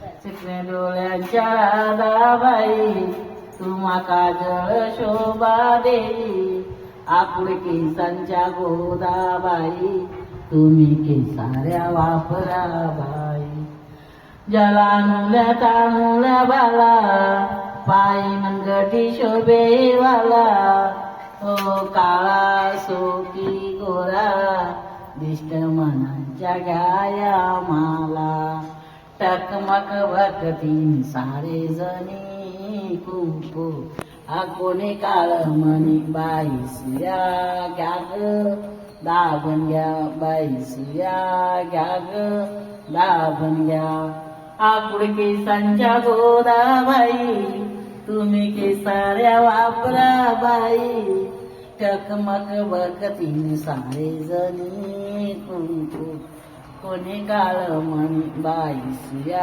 चिकने डोळ्यांच्या राधाबाई तुम्हा काजळ शोभा देई. आकुड केसांच्या गोदाबाई तुम्ही केसाऱ्या वापरा बाई. जला नुल्या तानुल्या बाला पायी मनगटी शोभेवाला. ओ काळा सोकी गोरा दिष्ट मनांच्या गाया मा टकमक भक्तीन सारे जणी खूप आकोने कोणी काळ मणी बाईसुया घ्या ग दाबन घ्या बाईसुया घ्या ग दाबन घ्या. आकुड केसांच्या गोदा बाई. तुम्ही केसाऱ्या वापरा बाई. टकमक बकतीन सारे जणी कुंकू. कोणी काळ म्हण बाई